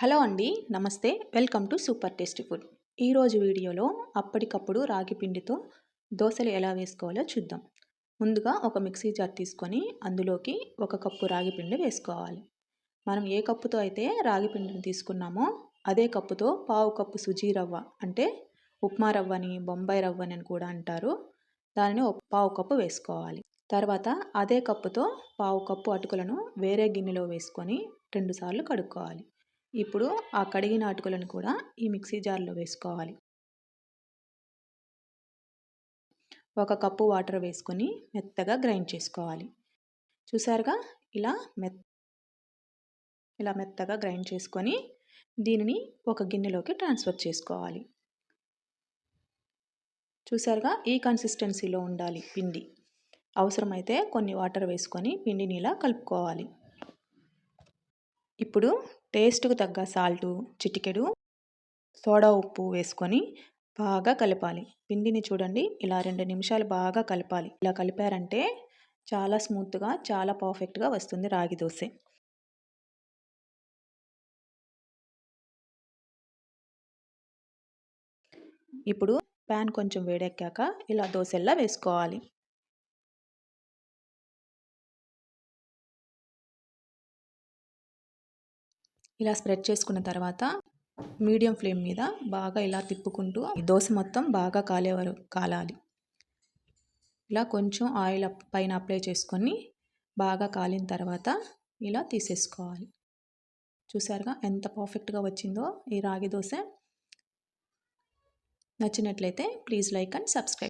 Hello అండి నమస్తే. Welcome to super tasty food. ఈరోజు వీడియోలో అప్పటికప్పుడు రాగి పిండితో దోశలు ఎలా వేసుకోవాలో చూద్దాం. ముందుగా ఒక మిక్సీ జార్ తీసుకొని అందులోకి ఒక కప్పు రాగి పిండి వేసుకోవాలి. మనం ఏ కప్పుతో అయితే రాగి పిండిని తీసుకున్నామో అదే కప్పుతో పావు కప్పు సుజీ రవ్వ అంటే ఉప్మా రవ్వని బొంబాయి రవ్వని అని కూడా అంటారు. దానిని పావు కప్పు వేసుకోవాలి. తర్వాత అదే కప్పుతో పావు కప్పు అటుకులను వేరే గిన్నెలో వేసుకొని రెండుసార్లు కడుక్కోవాలి. ఇప్పుడు ఆ కడిగిన అటుకులను కూడా ఈ మిక్సీ జార్లో వేసుకోవాలి. ఒక కప్పు వాటర్ వేసుకొని మెత్తగా గ్రైండ్ చేసుకోవాలి. చూసారుగా? ఇలా మెత్ ఇలా మెత్తగా గ్రైండ్ చేసుకొని దీనిని ఒక గిన్నెలోకి ట్రాన్స్ఫర్ చేసుకోవాలి. చూసారుగా? ఈ కన్సిస్టెన్సీలో ఉండాలి పిండి. అవసరమైతే కొన్ని వాటర్ వేసుకొని పిండిని ఇలా కలుపుకోవాలి. ఇప్పుడు టేస్ట్కు తగ్గ సాల్టు చిటికెడు సోడా ఉప్పు వేసుకొని బాగా కలపాలి. పిండిని చూడండి. ఇలా రెండు నిమిషాలు బాగా కలపాలి. ఇలా కలిపారంటే చాలా స్మూత్గా చాలా పర్ఫెక్ట్గా వస్తుంది రాగి దోశ. ఇప్పుడు ప్యాన్ కొంచెం వేడెక్కాక ఇలా దోశల్లా వేసుకోవాలి. ఇలా స్ప్రెడ్ చేసుకున్న తర్వాత మీడియం ఫ్లేమ్ మీద బాగా ఇలా తిప్పుకుంటూ దోశ మొత్తం బాగా కాలే వరకు కాలాలి. ఇలా కొంచెం ఆయిల్ పైన అప్లై చేసుకొని బాగా కాలిన తర్వాత ఇలా తీసేసుకోవాలి. చూసారుగా ఎంత పర్ఫెక్ట్గా వచ్చిందో ఈ రాగి దోశ. నచ్చినట్లయితే ప్లీజ్ లైక్ అండ్ సబ్స్క్రైబ్.